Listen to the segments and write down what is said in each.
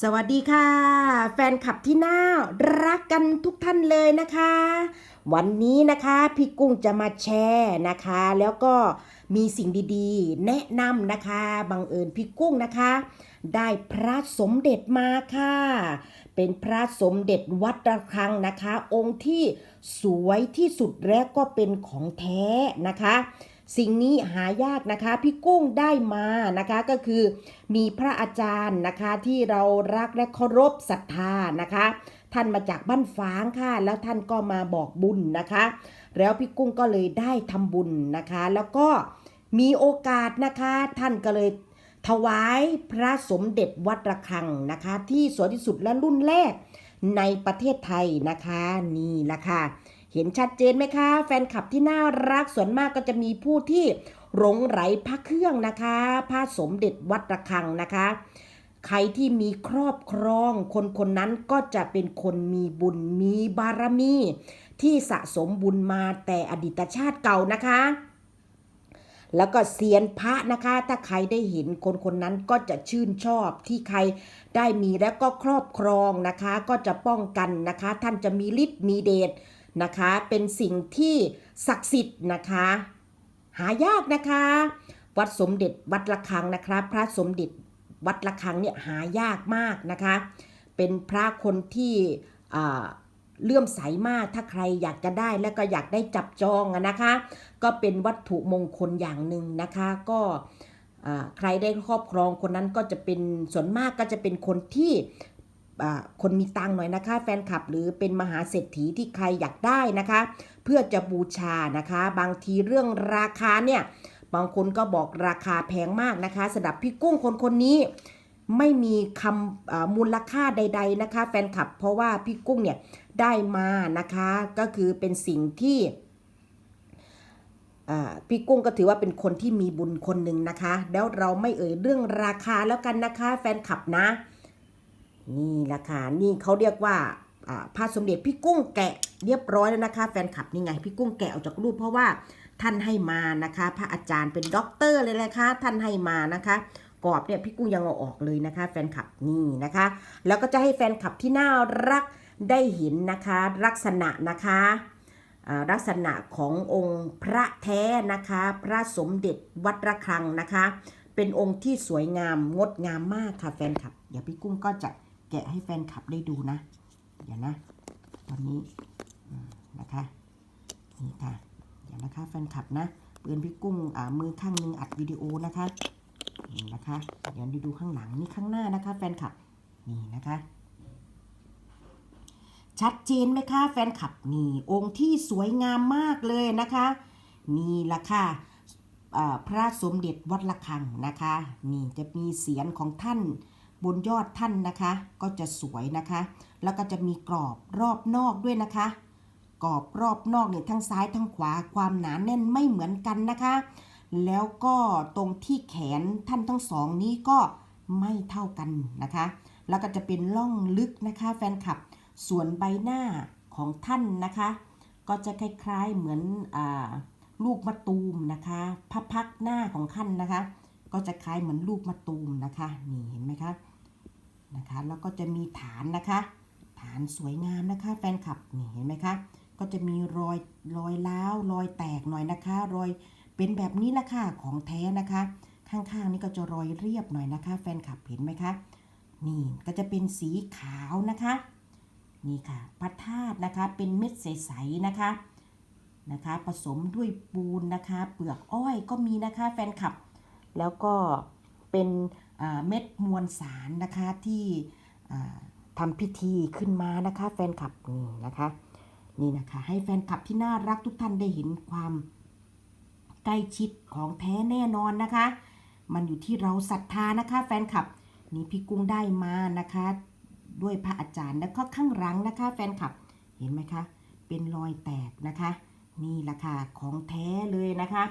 สวัสดีค่ะ แฟนคลับที่น่ารักกันทุกท่านเลยนะคะ วันนี้นะคะพี่กุ้งจะมาแชร์นะคะ แล้วก็มีสิ่งดีๆ แนะนำนะคะบังเอิญพี่กุ้งนะคะ ได้พระสมเด็จมาค่ะ เป็นพระสมเด็จวัดระฆังนะคะ องค์ที่สวยที่สุดและก็เป็นของแท้นะคะ สิ่งนี้หายากนะคะพี่กุ้งได้มานะคะก็คือมีพระอาจารย์นะคะที่เรารักและเคารพศรัทธานะคะ ท่านมาจากบ้านฝางค่ะ แล้วท่านก็มาบอกบุญนะคะ แล้วพี่กุ้งก็เลยได้ทำบุญนะคะ แล้วก็มีโอกาสนะคะ ท่านก็เลยถวายพระสมเด็จวัดระฆังนะคะ ที่สวยที่สุดและรุ่นแรกในประเทศไทยนะคะนี่แหละค่ะ เห็นชัดเจนไหมคะ แฟนคลับที่น่ารักส่วนมากก็จะมีผู้ที่หลงไหลพระเครื่องนะคะพระสมเด็จวัดระฆังนะคะ ใครที่มีครอบครอง คนคนนั้นก็จะเป็นคนมีบุญมีบารมี ที่สะสมบุญมาแต่อดีตชาติเก่านะคะแล้วก็เซียนพระนะคะ ถ้าใครได้เห็นคนคนนั้นก็จะชื่นชอบที่ใครได้มีแล้วก็ครอบครองนะคะ ก็จะป้องกันนะคะ ท่านจะมีฤทธิ์มีเดช นะคะ เป็นสิ่งที่ศักดิ์สิทธิ์นะคะ หายากนะคะ วัดสมเด็จวัดระฆังนะคะพระสมเด็จวัดระฆังเนี่ยหายากมากนะคะ เป็นพระคนที่เลื่อมใสมากถ้าใครอยากจะได้แล้วก็อยากได้จับจองอะนะคะ ก็เป็นวัตถุมงคลอย่างหนึ่งนะคะ ก็ใครได้ครอบครองคนนั้นก็จะเป็นส่วนมากก็จะเป็นคนที่ คนมีตังค์หน่อยนะคะ แฟนคลับหรือเป็นมหาเศรษฐีที่ใครอยากได้นะคะ เพื่อจะบูชานะคะ บางทีเรื่องราคาเนี่ยบางคนก็บอกราคาแพงมากนะคะสำหรับพี่กุ้งคนคนนี้ไม่มีคำมูลค่าใด ๆนะคะ แฟนคลับ เพราะว่าพี่กุ้งเนี่ยได้มานะคะ ก็คือเป็นสิ่งที่พี่กุ้งก็ถือว่าเป็นคนที่มีบุญคนหนึ่งนะคะ แล้วเราไม่เอ่ยเรื่องราคาแล้วกันนะคะ แฟนคลับนะ นี่แหละค่ะนี่เขาเรียกว่าอ่าพระสมเด็จพี่กุ้งแกะเรียบร้อยแล้วนะคะ แฟนคลับนี่ไงพี่กุ้งแกะออกจากรูปเพราะว่าท่านให้มานะคะ พระอาจารย์เป็นด็อกเตอร์เลยนะคะท่านให้มานะคะกรอบเนี่ยพี่กุ้งยังเอาออกเลยนะคะ แฟนคลับนี่นะคะ แล้วก็จะให้แฟนคลับที่น่ารักได้เห็นนะคะ ลักษณะนะคะลักษณะขององค์พระแท้นะคะ พระสมเด็จวัดระฆังนะคะ เป็นองค์ที่สวยงามงดงามมากค่ะแฟนคลับเดี๋ยวพี่กุ้งก็จะ แกะให้แฟนคลับได้ดูนะ เดี๋ยวนะ ตอนนี้นะคะนี่ค่ะเดี๋ยวนะคะแฟนคลับนะเปือนพี่กุ้งอ่ามือข้างหนึงอัดวิดีโอนะคะนี่นะคะเดี๋ยวดูข้างหลังนี่ข้างหน้านะคะ แฟนคลับนี่นะคะ ชัดเจนไหมคะแฟนคลับนี่องค์ที่สวยงามมากเลยนะคะนี่ละค่ะอ่าพระสมเด็จวัดระฆังนะคะ นี่จะมีเสียงของท่าน บนยอดท่านนะคะ ก็จะสวยนะคะ แล้วก็จะมีกรอบรอบนอกด้วยนะคะ กรอบรอบนอกเนี่ยทั้งซ้ายทั้งขวาความหนาแน่นไม่เหมือนกันนะคะ แล้วก็ตรงที่แขนท่านทั้งสองนี้ก็ไม่เท่ากันนะคะ แล้วก็จะเป็นล่องลึกนะคะ แฟนคลับส่วนใบหน้าของท่านนะคะ ก็จะคล้ายๆเหมือนอลูกมะตูมนะคะพระพักหน้าของท่านนะคะ ก็จะคล้ายเหมือนลูกมะตูมนะคะ นี่เห็นไหมคะ นะคะแล้วก็จะมีฐานนะคะ ฐานสวยงามนะคะแฟนคลับนี่เห็นไหมคะก็จะมีรอยรอยล้าวรอยแตกหน่อยนะคะ รอยเป็นแบบนี้ละค่ะของแท้นะคะ ข้างๆนี่ก็จะรอยเรียบหน่อยนะคะ แฟนคลับเห็นไหมคะนี่ก็จะเป็นสีขาวนะคะนี่ค่ะพระธาตุนะคะเป็นเม็ดใสๆนะคะนะคะ ผสมด้วยปูนนะคะ เปลือกอ้อยก็มีนะคะแฟนคลับ แล้วก็เป็น เม็ดมวลสารนะคะที่ทำพิธีขึ้นมานะคะแฟนคลับนี่นะคะนี่นะคะ ให้แฟนคลับที่น่ารักทุกท่านได้เห็นความใกล้ชิดของแท้แน่นอนนะคะ มันอยู่ที่เราศรัทธานะคะ แฟนคลับนี่พี่กุ้งได้มานะคะ ด้วยพระอาจารย์แล้วก็ข้างหลังนะคะ แฟนคลับเห็นไหมคะ เป็นรอยแตกนะคะ นี่แหละค่ะของแท้เลยนะคะ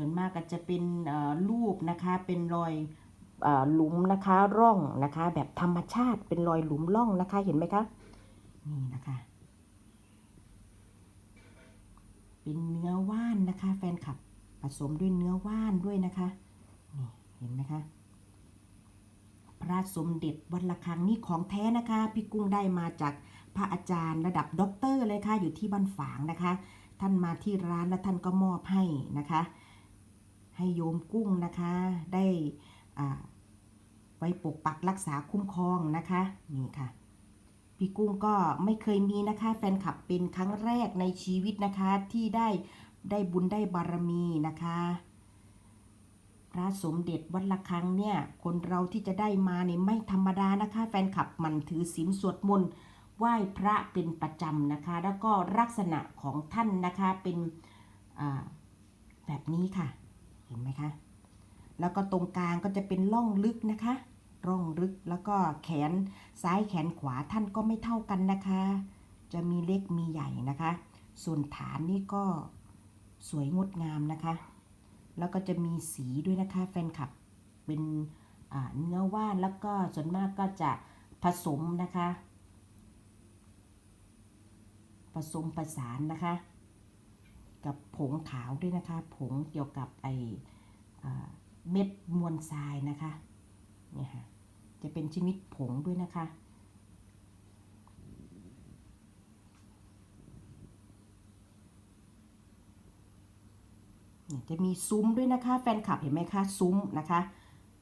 ส่วนมากก็จะเป็นรูปนะคะเป็นรอยหลุมนะคะร่องนะคะ แบบธรรมชาติเป็นรอยหลุมร่องนะคะเห็นไหมคะนี่นะคะ เป็นเนื้อว่านนะคะแฟนคลับผสมด้วยเนื้อว่านด้วยนะคะนี่เห็นไหมคะพระสมเด็จวัดระฆังนี่ของแท้นะคะพี่กุ้งได้มาจากพระอาจารย์ระดับด็อกเตอร์เลยค่ะอยู่ที่บ้านฝางนะคะ ท่านมาที่ร้านแล้วท่านก็มอบให้นะคะ ให้โยมกุ้งนะคะ ได้ไว้ปกปักรักษาคุ้มครองนะคะนี่ค่ะ พี่กุ้งก็ไม่เคยมีนะคะ แฟนคลับเป็นครั้งแรกในชีวิตนะคะที่ได้ได้บุญได้บารมีนะคะพระสมเด็จวัดละคังเนี่ย คนเราที่จะได้มาเนี่ยไม่ธรรมดานะคะ แฟนคลับมันถือศีลสวดมนต์ไหว้พระเป็นประจำนะคะ แล้วก็ลักษณะของท่านนะคะเป็นแบบนี้ค่ะ เห็นไหมคะ แล้วก็ตรงกลางก็จะเป็นร่องลึกนะคะ ร่องลึกแล้วก็แขนซ้ายแขนขวาท่านก็ไม่เท่ากันนะคะ จะมีเล็กมีใหญ่นะคะ ส่วนฐานนี่ก็สวยงดงามนะคะ แล้วก็จะมีสีด้วยนะคะแฟนคลับเป็นเนื้อว่านแล้วก็ส่วนมากก็จะผสมนะคะ ผสมประสานนะคะ กับผงขาวด้วยนะคะ ผงเกี่ยวกับไอเม็ดมวลทรายนะคะเนี่ยค่ะจะเป็นชนิดผงด้วยนะคะเนี่ยจะมีซุ้มด้วยนะคะ แฟนคลับเห็นไหมคะซุ้มนะคะ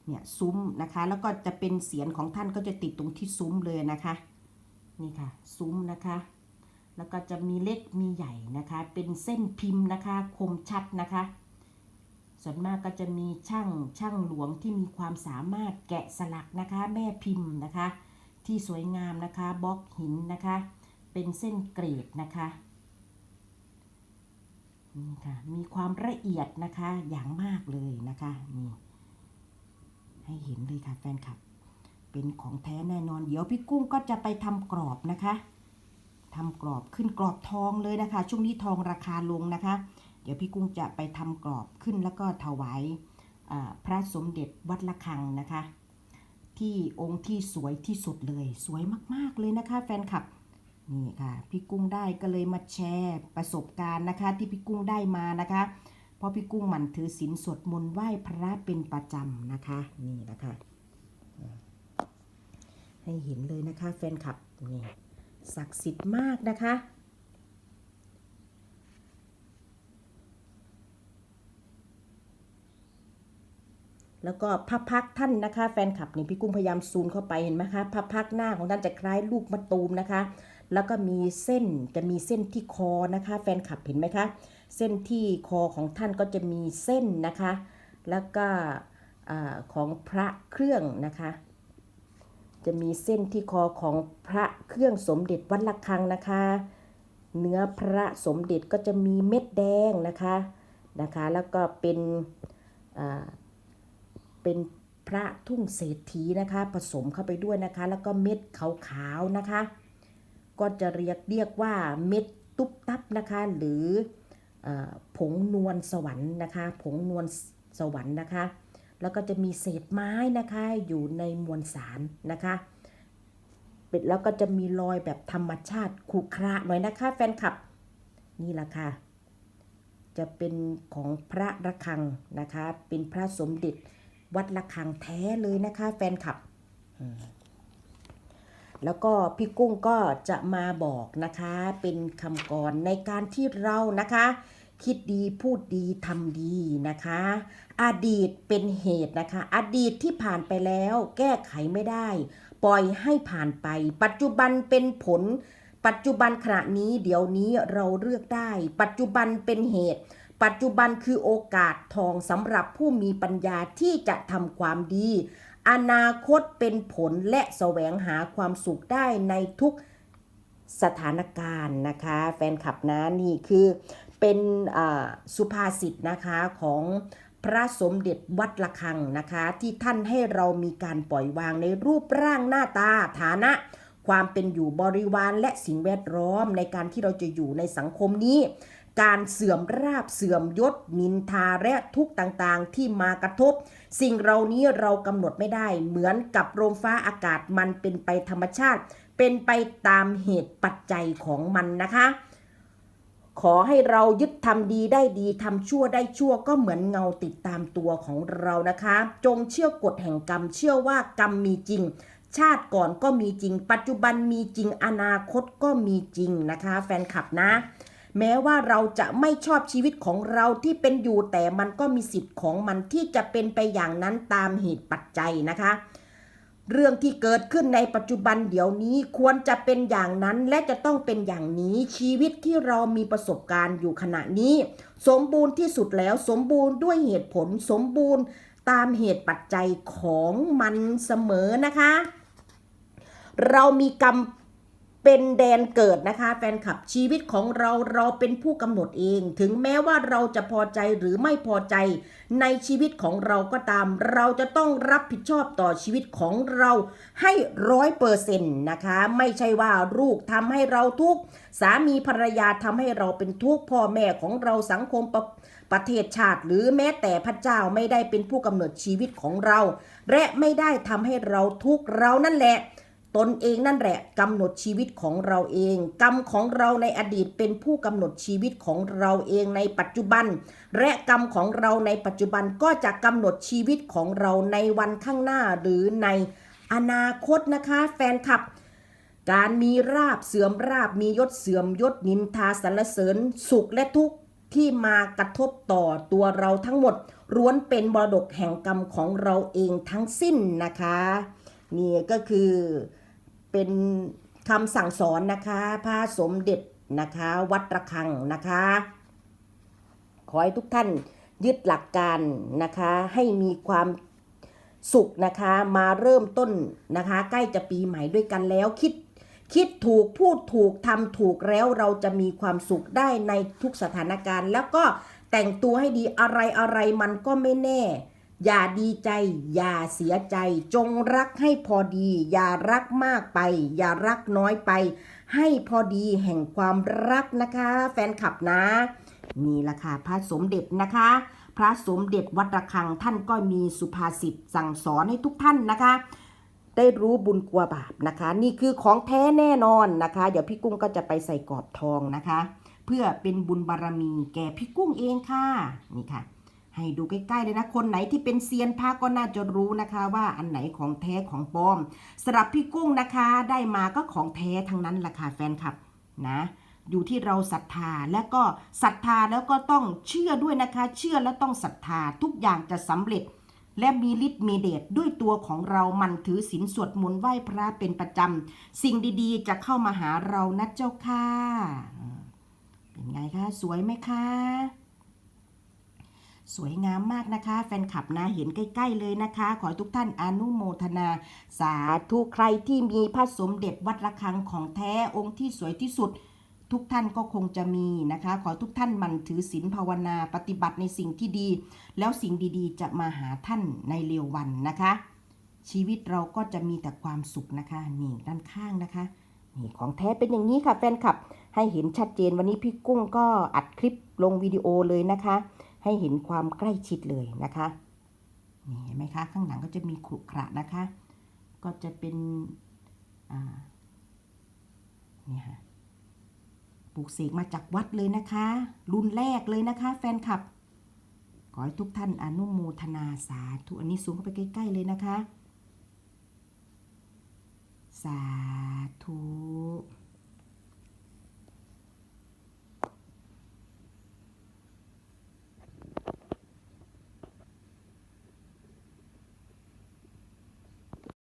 เนี่ยซุ้มนะคะ แล้วก็จะเป็นเสียงของท่านก็จะติดตรงที่ซุ้มเลยนะคะ นี่ค่ะ ซุ้มนะคะ แล้วก็จะมีเล็กมีใหญ่นะคะ เป็นเส้นพิมพ์นะคะ คมชัดนะคะ ส่วนมากก็จะมีช่างช่างหลวงที่มีความสามารถแกะสลักนะคะ แม่พิมพ์นะคะ ที่สวยงามนะคะบล็อกหินนะคะ เป็นเส้นเกรดนะคะนี่ค่ะมีความละเอียดนะคะอย่างมากเลยนะคะนี่ให้เห็นเลยค่ะแฟนคลับ เป็นของแท้แน่นอน เดี๋ยวพี่กุ้งก็จะไปทำกรอบนะคะ ทำกรอบขึ้นกรอบทองเลยนะคะ ช่วงนี้ทองราคาลงนะคะ เดี๋ยวพี่กุ้งจะไปทำกรอบขึ้นแล้วก็ถวายพระสมเด็จวัดละคังนะคะ ที่องค์ที่สวยที่สุดเลย สวยมากๆเลยนะคะแฟนคลับนี่ค่ะพี่กุ้งได้ก็เลยมาแชร์ประสบการณ์นะคะ ที่พี่กุ้งได้มานะคะ เพราะพี่กุ้งหมั่นถือศีลสวดมนต์ไหว้พระเป็นประจำนะคะนี่นะคะ ให้เห็นเลยนะคะแฟนคลับนี่ ศักดิ์สิทธิ์มากนะคะ แล้วก็พระพักท่านนะคะ แฟนคลับนี่พี่กุ้งพยายามซูมเข้าไปเห็นไหมคะพระพักหน้าของท่านจะคล้ายลูกมะตูมนะคะ แล้วก็มีเส้นจะมีเส้นที่คอนะคะ แฟนคลับเห็นไหมคะ เส้นที่คอของท่านก็จะมีเส้นนะคะ แล้วก็อของพระเครื่องนะคะ จะมีเส้นที่คอของพระเครื่องสมเด็จวัดระฆังนะคะ เนื้อพระสมเด็จก็จะมีเม็ดแดงนะคะนะคะ แล้วก็เป็นเป็นพระทุ่งเศรษฐีนะคะ ผสมเข้าไปด้วยนะคะ แล้วก็เม็ดขาวๆนะคะ ก็จะเรียกเรียกว่าเม็ดตุ๊บตับนะคะ หรืออผงนวลสวรรค์นะคะ ผงนวลสวรรค์นะคะ แล้วก็จะมีเศษไม้นะคะอยู่ในมวลสารนะคะเป็นแล้วก็จะมีรอยแบบธรรมชาติขรุขระหน่อยนะคะแฟนคลับนี่แหละค่ะ จะเป็นของพระระฆังนะคะ เป็นพระสมเด็จวัดระฆังแท้เลยนะคะแฟนคลับ แล้วก็พี่กุ้งก็จะมาบอกนะคะเป็นคำกรในการที่เรานะคะ คิดดีพูดดีทำดีนะคะ อดีตเป็นเหตุนะคะ อดีตที่ผ่านไปแล้วแก้ไขไม่ได้ ปล่อยให้ผ่านไป ปัจจุบันเป็นผล ปัจจุบันขณะนี้เดี๋ยวนี้เราเลือกได้ ปัจจุบันเป็นเหตุ ปัจจุบันคือโอกาสทองสำหรับผู้มีปัญญาที่จะทำความดี อนาคตเป็นผลและแสวงหาความสุขได้ในทุกสถานการณ์นะคะ แฟนคลับนะนี่คือ เป็นสุภาษิตนะคะของพระสมเด็จวัดระฆังนะคะ ที่ท่านให้เรามีการปล่อยวางในรูปร่างหน้าตาฐานะ ความเป็นอยู่บริวารและสิ่งแวดล้อมในการที่เราจะอยู่ในสังคมนี้ การเสื่อมราบเสื่อมยศนินทาและทุกต่างๆ ที่มากระทบ สิ่งเรานี้เรากำหนดไม่ได้ เหมือนกับลมฟ้าอากาศมันเป็นไปธรรมชาติ เป็นไปตามเหตุปัจจัยของมันนะคะ ขอให้เรายึดทำดีได้ดีทำชั่วได้ชั่วก็เหมือนเงาติดตามตัวของเรานะคะ จงเชื่อกฎแห่งกรรม เชื่อว่ากรรมมีจริง ชาติก่อนก็มีจริง ปัจจุบันมีจริงอนาคตก็มีจริงนะคะ แฟนคลับนะ แม้ว่าเราจะไม่ชอบชีวิตของเราที่เป็นอยู่แต่มันก็มีสิทธิ์ของมันที่จะเป็นไปอย่างนั้นตามเหตุปัจจัยนะคะ เรื่องที่เกิดขึ้นในปัจจุบันเดี๋ยวนี้ควรจะเป็นอย่างนั้นและจะต้องเป็นอย่างนี้ชีวิตที่เรามีประสบการณ์อยู่ขณะนี้ สมบูรณ์ที่สุดแล้วสมบูรณ์ด้วยเหตุผลสมบูรณ์ตามเหตุปัจจัยของมันเสมอนะคะ เรามีกรรม เป็นแดนเกิดนะคะแฟนคลับชีวิตของเราเราเป็นผู้กำหนดเอง ถึงแม้ว่าเราจะพอใจหรือไม่พอใจ ในชีวิตของเราก็ตาม เราจะต้องรับผิดชอบต่อชีวิตของเราให้ร้อยเปอร์เซ็นต์นะคะ ไม่ใช่ว่าลูกทำให้เราทุกข์สามีภรรยาทำให้เราเป็นทุกข์พ่อแม่ของเราสังคมประประเทศชาติ หรือแม้แต่พระเจ้าไม่ได้เป็นผู้กำหนดชีวิตของเรา และไม่ได้ทำให้เราทุกข์เรานั่นแหละ ตนเองนั่นแหละกำหนดชีวิตของเราเอง กรรมของเราในอดีตเป็นผู้กำหนดชีวิตของเราเองในปัจจุบัน และกรรมของเราในปัจจุบันก็จะกำหนดชีวิตของเราในวันข้างหน้าหรือในอนาคตนะคะแฟนคลับ การมีราบเสื่อมราบมียศเสื่อมยศนินทาสรรเสริญ สุขและทุกข์ที่มากระทบต่อตัวเราทั้งหมดล้วนเป็นมรดกแห่งกรรมของเราเองทั้งสิ้นนะคะ นี่ก็คือเป็นคำสั่งสอนนะคะพระสมเด็จนะคะวัดระฆังนะคะ ขอให้ทุกท่านยึดหลักการนะคะให้มีความสุขนะคะมาเริ่มต้นนะคะ ใกล้จะปีใหม่ด้วยกันแล้วคิดคิดถูกพูดถูกทำถูกแล้วเราจะมีความสุขได้ในทุกสถานการณ์ แล้วก็แต่งตัวให้ดีอะไรอะไรมันก็ไม่แน่ อย่าดีใจ อย่าเสียใจ จงรักให้พอดี อย่ารักมากไป อย่ารักน้อยไป ให้พอดีแห่งความรักนะคะ แฟนคลับนะ นี่ละค่ะพระสมเด็จนะคะ พระสมเด็จวัดระฆังท่านก็มีสุภาษิตสั่งสอนให้ทุกท่านนะคะ ได้รู้บุญกลัวบาปนะคะ นี่คือของแท้แน่นอนนะคะ เดี๋ยวพี่กุ้งก็จะไปใส่กรอบทองนะคะ เพื่อเป็นบุญบารมีแก่พี่กุ้งเองค่ะนี่ค่ะ ให้ดูใกล้ๆเลยนะ คนไหนที่เป็นเซียนพระก็น่าจะรู้นะคะว่าอันไหนของแท้ของปลอมสำหรับพี่กุ้งนะคะได้มาก็ของแท้ทั้งนั้นแหละค่ะแฟนคลับนะอยู่ที่เราศรัทธาและก็ศรัทธาแล้วก็ต้องเชื่อด้วยนะคะ เชื่อแล้วต้องศรัทธาทุกอย่างจะสำเร็จ และมีฤทธิ์มีเดชด้วยตัวของเรามันถือศีลสวดมนต์ไหว้พระเป็นประจำสิ่งดีๆ จะเข้ามาหาเรานะเจ้าค่ะเป็นไงคะสวยไหมคะ สวยงามมากนะคะ แฟนคลับนะเห็นใกล้ ๆ เลยนะคะ ขอทุกท่านอนุโมทนา สาธุใครที่มีพระสมเด็จวัดระฆังของแท้องค์ที่สวยที่สุด ทุกท่านก็คงจะมีนะคะ ขอทุกท่านมันถือศีลภาวนาปฏิบัติในสิ่งที่ดี แล้วสิ่งดีๆ จะมาหาท่านในเร็ววันนะคะ ชีวิตเราก็จะมีแต่ความสุขนะคะนี่ด้านข้างนะคะนี่ของแท้เป็นอย่างนี้ค่ะแฟนคลับ ให้เห็นชัดเจนวันนี้พี่กุ้งก็อัดคลิปลงวิดีโอเลยนะคะ ให้เห็นความใกล้ชิดเลยนะคะนี่เห็นไหมคะ ข้างหลังก็จะมีขรุขระนะคะ ก็จะเป็นนี่ค่ะปลูกเสกมาจากวัดเลยนะคะ รุ่นแรกเลยนะคะ แฟนคลับ ขอให้ทุกท่านอนุโมทนาสาธุอันนี้ซูมเข้าไปใกล้ ๆ เลยนะคะ สาธุ